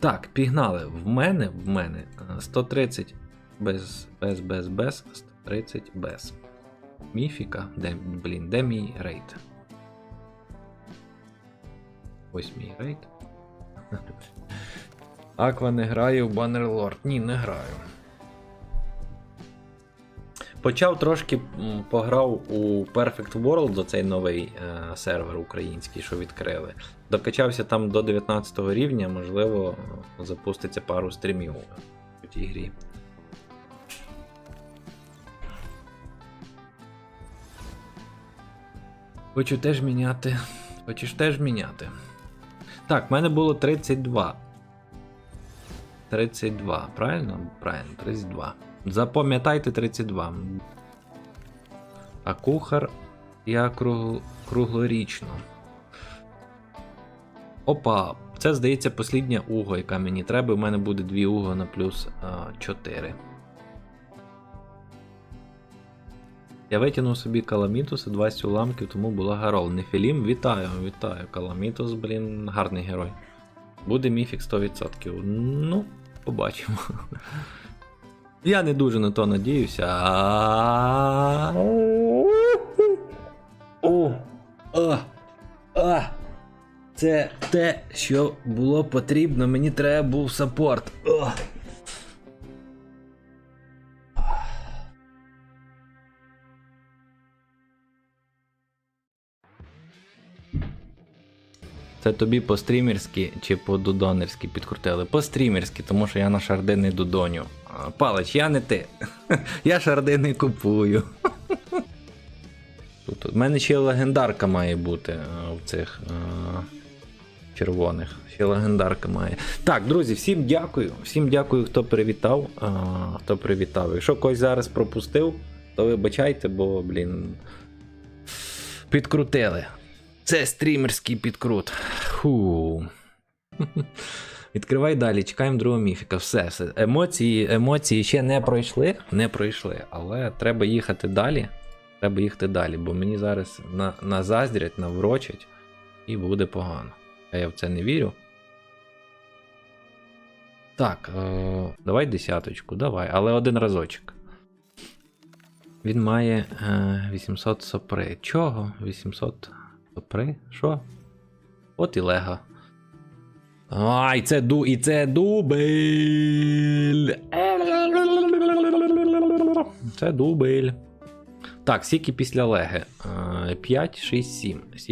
Так, пігнали. В мене, в мене е, 130 без, без, без, без, 130 без. Міфіка. Де, блін, де мій рейд? Ось мій рейд. Аква не грає в Bannerlord. Ні, не граю. Почав трошки пограв у Perfect World, оцей новий е, сервер український, що відкрили. Докачався там до 19 рівня, можливо, запуститься пару стрімів у тій грі. Хочу теж міняти. Хочеш теж міняти. Так, в мене було 32. 32, правильно? Правильно, 32. Запам'ятайте 32. А кухар я круг... круглорічно. Опа, це здається послідня уго, яка мені треба. У мене буде 2 уго на плюс а, 4. Я витягнув собі Каламітуса, 20 уламків, тому була Гарол. Нефілім, вітаю, вітаю. Каламітус, блін, гарний герой. Буде міфік 100%. Ну, побачимо. Я не дуже на то надіюся. Це те, що було потрібно. Мені треба був саппорт. О. Це тобі по стрімерськи чи по дудонерськи підкрутили? По стрімерськи, тому що я на шарди не дудоню. Палич, я не ти. Я шарди не купую. Тут у мене ще легендарка має бути в цих а, червоних. Ще легендарка має. Так, друзі, всім дякую. Всім дякую, хто привітав. А, хто привітав. Якщо когось зараз пропустив, то вибачайте, бо, блін. Підкрутили. Це стрімерський підкрут. Фу. Відкривай далі, чекаємо другого міфіка. Все, все. Емоції, емоції ще не пройшли, не пройшли, але треба їхати далі. Треба їхати далі, бо мені зараз на, назаздрять, наврочать, і буде погано. А я в це не вірю. Так, е, давай десяточку, давай, але один разочок. Він має е, 800 сопри. Чого? 800 сопри? Що? От і лего. Ай, це ду, і це дубель. Це дубель. Так, скільки після леги? Е, 5, 6, 7.